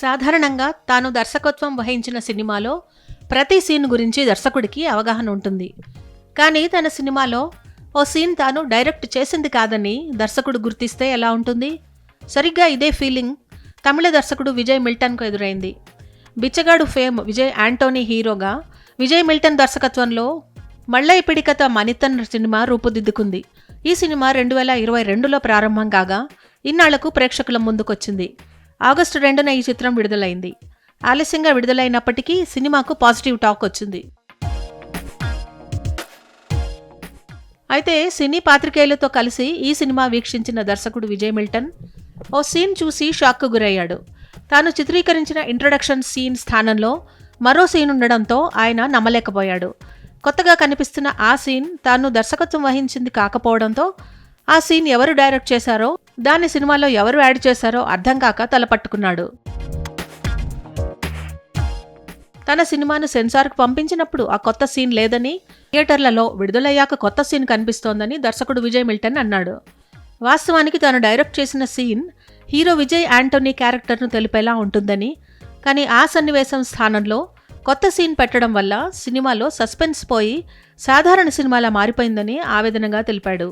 సాధారణంగా తాను దర్శకత్వం వహించిన సినిమాలో ప్రతి సీన్ గురించి దర్శకుడికి అవగాహన ఉంటుంది. కానీ తన సినిమాలో ఓ సీన్ తాను డైరెక్ట్ చేసింది కాదని దర్శకుడు గుర్తిస్తే ఎలా ఉంటుంది? సరిగ్గా ఇదే ఫీలింగ్ తమిళ దర్శకుడు విజయ్ మిల్టన్కు ఎదురైంది. బిచ్చగాడు ఫేమ్ విజయ్ యాంటోనీ హీరోగా విజయ్ మిల్టన్ దర్శకత్వంలో మళ్ళై పిడికత మణితన్ సినిమా రూపుదిద్దుకుంది. ఈ సినిమా రెండు వేల ఇరవై రెండులో ప్రారంభం కాగా ఇన్నాళ్ళకు ప్రేక్షకుల ముందుకొచ్చింది. ఆగస్టు రెండున ఈ చిత్రం విడుదలైంది. ఆలస్యంగా విడుదలైనప్పటికీ సినిమాకు పాజిటివ్ టాక్ వచ్చింది. అయితే సినీ పాత్రికేయులతో కలిసి ఈ సినిమా వీక్షించిన దర్శకుడు విజయ్ మిల్టన్ ఓ సీన్ చూసి షాక్కు గురయ్యాడు. తాను చిత్రీకరించిన ఇంట్రొడక్షన్ సీన్ స్థానంలో మరో సీన్ ఉండడంతో ఆయన నమ్మలేకపోయాడు. కొత్తగా కనిపిస్తున్న ఆ సీన్ తాను దర్శకత్వం వహించింది కాకపోవడంతో ఆ సీన్ ఎవరు డైరెక్ట్ చేశారో దాన్ని సినిమాలో ఎవరు యాడ్ చేశారో అర్థం కాక తలపట్టుకున్నాడు తన సినిమాను సెన్సార్కు పంపించినప్పుడు ఆ కొత్త సీన్ లేదని థియేటర్లలో విడుదలయ్యాక కొత్త సీన్ కనిపిస్తోందని దర్శకుడు విజయ్ మిల్టన్ అన్నాడు. వాస్తవానికి తాను డైరెక్ట్ చేసిన సీన్ హీరో విజయ్ యాంటోనీ క్యారెక్టర్ను తెలిపేలా ఉంటుందని కానీ ఆ సన్నివేశం స్థానంలో కొత్త సీన్ పెట్టడం వల్ల సినిమాలో సస్పెన్స్ పోయి సాధారణ సినిమాలా మారిపోయిందని ఆవేదనగా తెలిపాడు.